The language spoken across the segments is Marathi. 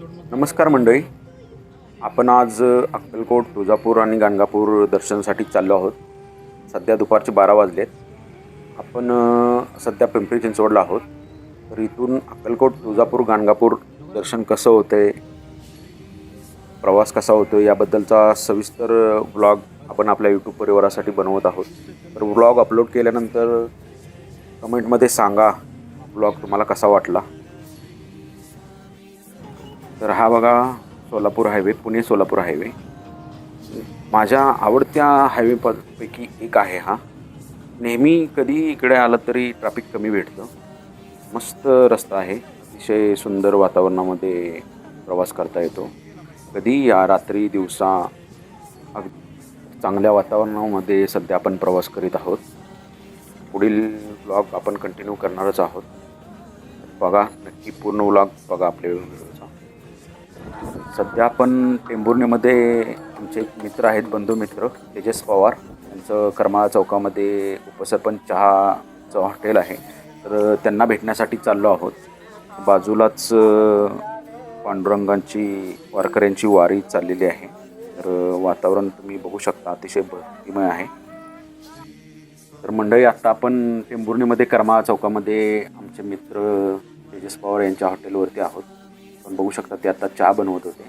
नमस्कार मंडळी. आपण आज अक्कलकोट तुळजापूर आणि गाणगापूर दर्शनासाठी चाललो आहोत. सध्या दुपारचे बारा वाजलेत. आपण सध्या पिंपरी चिंचवडला आहोत. तर इथून अक्कलकोट तुळजापूर गाणगापूर दर्शन कसं होतं आहे प्रवास कसा होतो याबद्दलचा सविस्तर व्लॉग आपण आपल्या यूट्यूब परिवारासाठी बनवत आहोत. तर व्लॉग अपलोड केल्यानंतर कमेंटमध्ये सांगा ब्लॉग तुम्हाला कसा वाटला? तर हा बघा सोलापूर हायवे पुणे सोलापूर हायवे. माझ्या आवडत्या हायवे प पैकी एक आहे हा. नेहमी कधी इकडे आलं तरी ट्रॅफिक कमी भेटतं. मस्त रस्ता आहे. अतिशय सुंदर वातावरणामध्ये प्रवास करता येतो. कधी या रात्री दिवसा अग चांगल्या वातावरणामध्ये सध्या आपण प्रवास करीत आहोत. पुढील ब्लॉग आपण कंटिन्यू करणारच आहोत. बघा नक्की पूर्ण व्लॉग बघा आपल्या सध्या आपण टेंभुर्णीमध्ये आमचे एक मित्र आहेत बंधू मित्र तेजस पवार. यांचं करमाळा चौकामध्ये उपसरपंच चहाचं हॉटेल आहे. तर त्यांना भेटण्यासाठी चाललो आहोत. बाजूलाच पांडुरंगांची वारकऱ्यांची वारी चाललेली आहे. तर वातावरण तुम्ही बघू शकता अतिशय भक्तिमय आहे. तर मंडळी आत्ता आपण टेंभुर्णीमध्ये करमाळा चौकामध्ये आमचे मित्र तेजस पवार यांच्या हॉटेलवरती आहोत. पण बघू शकता ते आता चहा बनवत होते.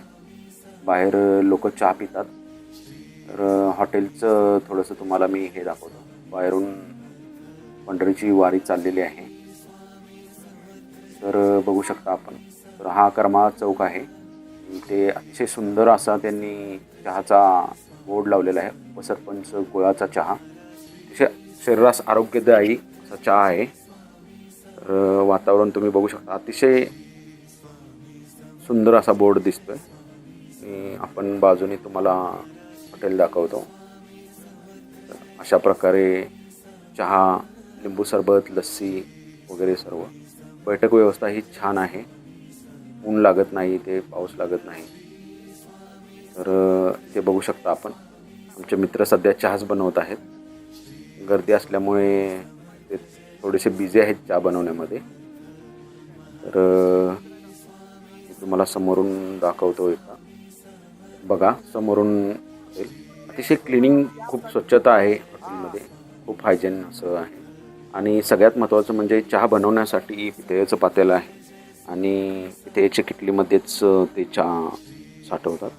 बाहेर लोक चहा पितात. तर हॉटेलचं थोडंसं तुम्हाला मी हे दाखवतो. बाहेरून पंढरीची वारी चाललेली आहे. तर बघू शकता आपण. तर हा कर्मा चौक आहे. ते अतिशय सुंदर असा त्यांनी चहाचा बोर्ड लावलेला आहे. उपसरपंच गुळाचा चहा. अतिशय शरीरास आरोग्यदायी असा चहा आहे. तर वातावरण तुम्ही बघू शकता. अतिशय सुंदर असा बोर्ड दिसतोय. आणि आपण बाजूने तुम्हाला हॉटेल दाखवतो. अशा प्रकारे चहा लिंबू सरबत लस्सी वगैरे सर्व. बैठक व्यवस्था ही छान आहे. ऊन लागत नाही ते पाऊस लागत नाही. तर ते बघू शकता आपण. आमचे मित्र सध्या चहाच बनवत आहेत. गर्दी असल्यामुळे ते थोडेसे बिझी आहेत चहा बनवण्यामध्ये. तर तुम्हाला समोरून दाखवतो एकदा बघा समोरून हॉटेल अतिशय क्लिनिंग खूप स्वच्छता आहे हॉटेलमध्ये. खूप हायजेन असं आहे. आणि सगळ्यात महत्त्वाचं म्हणजे चहा बनवण्यासाठी पितळेचं पातेलं आहे. आणि पितळेच्या किटलीमध्येच ते चहा साठवतात.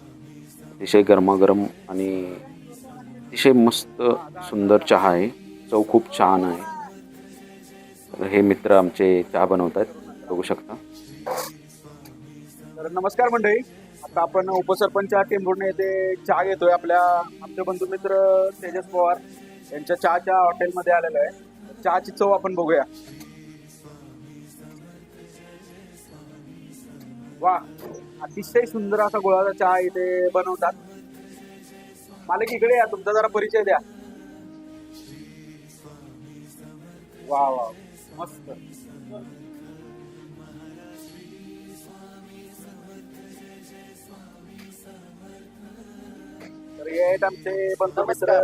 अतिशय गरमागरम आणि अतिशय मस्त सुंदर चहा आहे. चव खूप छान आहे. तर हे मित्र आमचे चहा बनवत आहेत बघू शकता. तर नमस्कार मंडळी. आता आपण उपसरपंच टेंभुर्णे येथे चहा घेतोय. आपल्या आमचे बंधू मित्र तेजस पवार यांच्या चहाच्या हॉटेलमध्ये आलेलं आहे. चहाची चव आपण बघूया. वा अतिशय सुंदर असा गोळाचा चहा इथे बनवतात. मालक इकडे या तुमचा जरा परिचय द्या. वा वा मस्त. आहेत आमचे बंधू मित्र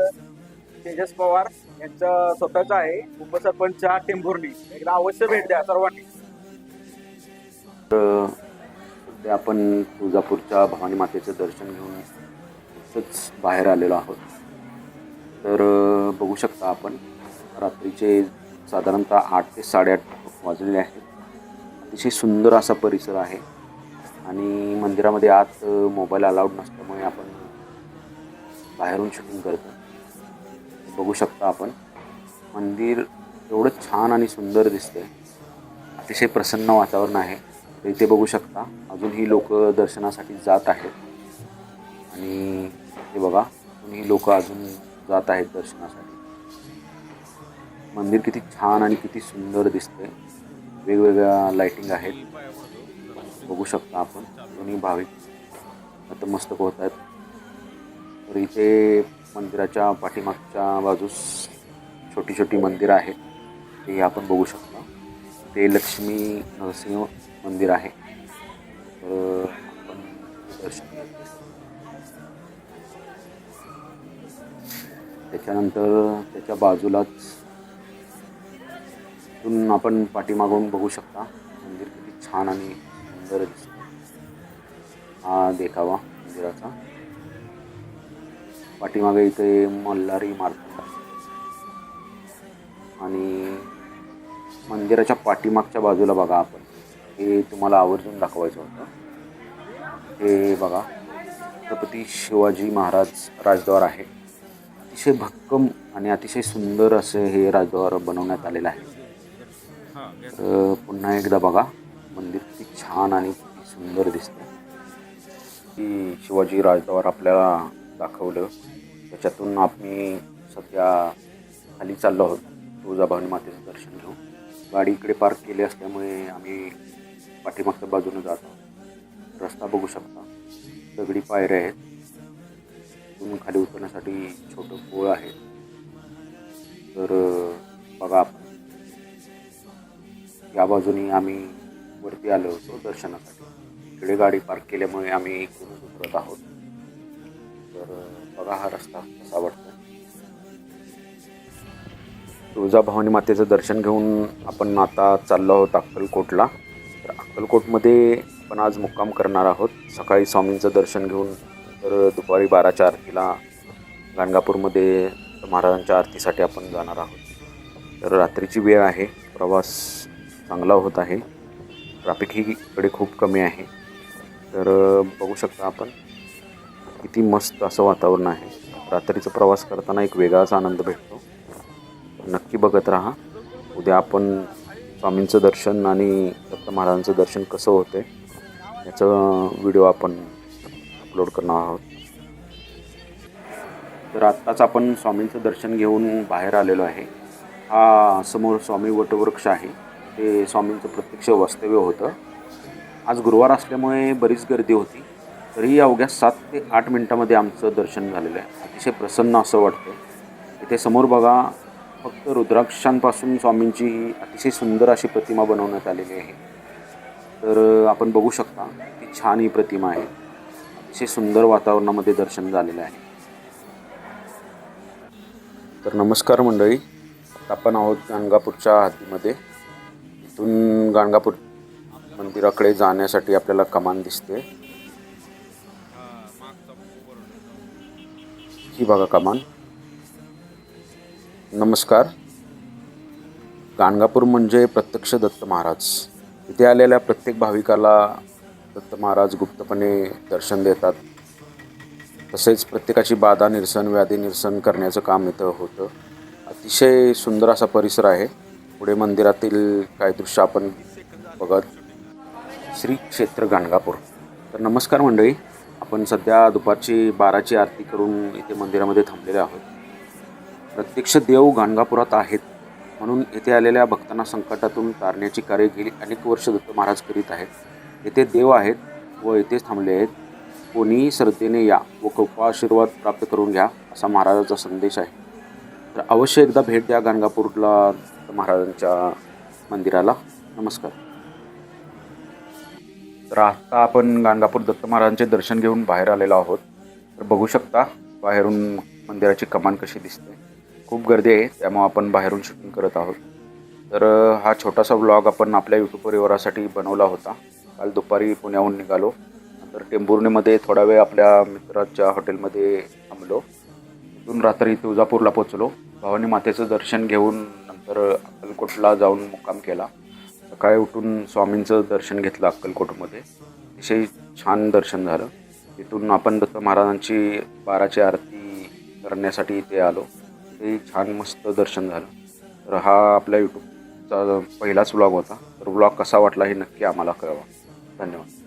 तेजस पवार यांचं स्वतःच आहे उपसरपंच टेंभुर्णी. एकदा अवश्य भेट द्या सर्वांनी. तर सध्या आपण तुळजापूरच्या भवानी मातेचं दर्शन घेऊन नुकतंच बाहेर आलेलो आहोत. तर बघू शकता आपण रात्रीचे साधारणतः आठ ते साडेआठ वाजलेले आहेत. अतिशय सुंदर असा परिसर आहे. आणि मंदिरामध्ये आत मोबाईल अलाउड नसल्यामुळे आपण बाहेरून शूटिंग करतो बघू शकता आपण. मंदिर एवढं छान आणि सुंदर दिसतंय. अतिशय प्रसन्न वातावरण आहे. इथे बघू शकता अजूनही लोक दर्शनासाठी जात आहेत. आणि हे बघा अजूनही लोक अजून जात आहेत दर्शनासाठी. मंदिर किती छान आणि किती सुंदर दिसतंय. वेगवेगळ्या लाइटिंग आहेत. बघू शकता आपण. दोन्ही भाविक नतमस्तक होत आहेत. तर इथे मंदिराच्या पाठीमागच्या बाजूस छोटी छोटी मंदिरं आहेत ते आपण बघू शकतो. ते लक्ष्मी नरसिंह मंदिर आहे. तर आपण दर्शन त्याच्यानंतर त्याच्या बाजूलाच तिथून आपण पाठीमागून बघू शकता. मंदिर किती छान आणि सुंदर दिसतं हा देखावा मंदिराचा. पाठीमागे इथे मल्हारी मार्तंड आणि मंदिराच्या पाठीमागच्या बाजूला बघा आपण. हे तुम्हाला आवर्जून दाखवायचं होतं. हे बघा. छत्रपती शिवाजी महाराज राजद्वार आहे. अतिशय भक्कम आणि अतिशय सुंदर असे हे राजद्वार बनवण्यात आलेलं आहे. तर पुन्हा एकदा बघा. मंदिर किती छान आणि सुंदर दिसतं की शिवाजी राजद्वार आपल्याला दाखवलं. त्याच्यातून आम्ही सध्या खाली चाललो आहोत. तुळजाभवानी मातेचं दर्शन घेऊ गाडी इकडे पार्क केली असल्यामुळे आम्ही पाठीमागच्या बाजूनं जात आहोत. रस्ता बघू शकता. दगडी पायऱ्या आहेत. तिथून खाली उतरण्यासाठी छोटं पोळ आहे. तर बघा आपण. या बाजूनी आम्ही वरती आलो होतो दर्शनासाठी. इकडे गाडी पार्क केल्यामुळे आम्ही इकडूनच उतरत आहोत. तर बघा हा रस्ता कसा वाटतो तुळजाभवानी मातेचं दर्शन घेऊन आपण आता चाललो आहोत अक्कलकोटला. तर अक्कलकोटमध्ये आपण आज मुक्काम करणार आहोत. सकाळी स्वामींचं दर्शन घेऊन तर दुपारी बाराच्या आरतीला गाणगापूरमध्ये महाराजांच्या आरतीसाठी आपण जाणार आहोत. तर रात्रीची वेळ आहे. प्रवास चांगला होत आहे. ट्रॅफिक ही इकडे खूप कमी आहे. तर बघू शकता आपण. किती मस्त असं वातावरण आहे. रात्रीचा प्रवास करताना एक वेगळाच आनंद भेटतो. नक्की बघत राहा. उद्या आपण स्वामींचं दर्शन आणि दत्त महाराजांचं दर्शन कसं होतं याचं व्हिडिओ आपण अपलोड करणार आहोत. तर आत्ताच आपण स्वामींचं दर्शन घेऊन बाहेर आलेलो आहे. हा समोर स्वामी वटवृक्ष आहे. ते स्वामींचं प्रत्यक्ष वास्तव्य होतं. आज गुरुवार असल्यामुळे बरीच गर्दी होती. तरी अवघ्या सात ते आठ मिनटामध्ये आमचं दर्शन झालेलं आहे. अतिशय प्रसन्न असं वाटतं इथे समोर बघा फक्त रुद्राक्षांपासून स्वामींची ही अतिशय सुंदर अशी प्रतिमा बनवण्यात आलेली आहे. तर आपण बघू शकता ती छान ही प्रतिमा आहे. अतिशय सुंदर वातावरणामध्ये दर्शन झालेलं आहे. तर नमस्कार मंडळी. आपण आहोत गाणगापूरच्या हद्दीमध्ये. इथून गाणगापूर मंदिराकडे जाण्यासाठी आपल्याला कमान दिसते. ही बघा कमान. नमस्कार. गाणगापूर म्हणजे प्रत्यक्ष दत्त महाराज. इथे आलेल्या प्रत्येक भाविकाला दत्त महाराज गुप्तपणे दर्शन देतात. तसेच प्रत्येकाची बाधा निरसन व्याधी निरसन करण्याचं काम इथं होतं. अतिशय सुंदर असा परिसर आहे. पुढे मंदिरातील काही दृश्य आपण बघत. श्री क्षेत्र गाणगापूर. तर नमस्कार मंडळी. आपण सध्या दुपारची बाराची आरती करून इथे मंदिरामध्ये थांबलेले आहोत. प्रत्यक्ष देव गाणगापुरात आहेत. म्हणून येथे आलेल्या भक्तांना संकटातून तारण्याची कार्य गेली अनेक वर्ष दत्त महाराज करीत आहेत. येथे देव आहेत व येथेच थांबले आहेत. कोणीही श्रद्धेने या व कृपा आशीर्वाद प्राप्त करून घ्या असा महाराजाचा संदेश आहे. तर अवश्य एकदा भेट द्या गाणगापूरला दत्त महाराजांच्या मंदिराला. नमस्कार. तर आता आपण गाणगापूर दत्त महाराजांचे दर्शन घेऊन बाहेर आलेलो आहोत. तर बघू शकता बाहेरून मंदिराची कमान कशी दिसते. खूप गर्दी आहे त्यामुळे आपण बाहेरून शूटिंग करत आहोत. तर हा छोटासा व्लॉग आपण आपल्या यूट्यूब परिवारासाठी बनवला होता. काल दुपारी पुण्याहून निघालो. नंतर टेंभुर्णीमध्ये थोडा वेळ आपल्या मित्राच्या हॉटेलमध्ये थांबलो. तिथून रात्री तुळजापूरला पोचलो भवानी मातेचं दर्शन घेऊन नंतर अक्कलकोटला जाऊन मुक्काम केला. सकाळी उठून स्वामींचं दर्शन घेतलं अक्कलकोटमध्ये. अतिशय छान दर्शन झालं. तिथून आपण दत्त महाराजांची बाराची आरती करण्यासाठी इथे आलो. ते छान मस्त दर्शन झालं. तर हा आपल्या यूट्यूबचा पहिलाच व्लॉग होता. तर व्लॉग कसा वाटला हे नक्की आम्हाला कळवा. धन्यवाद.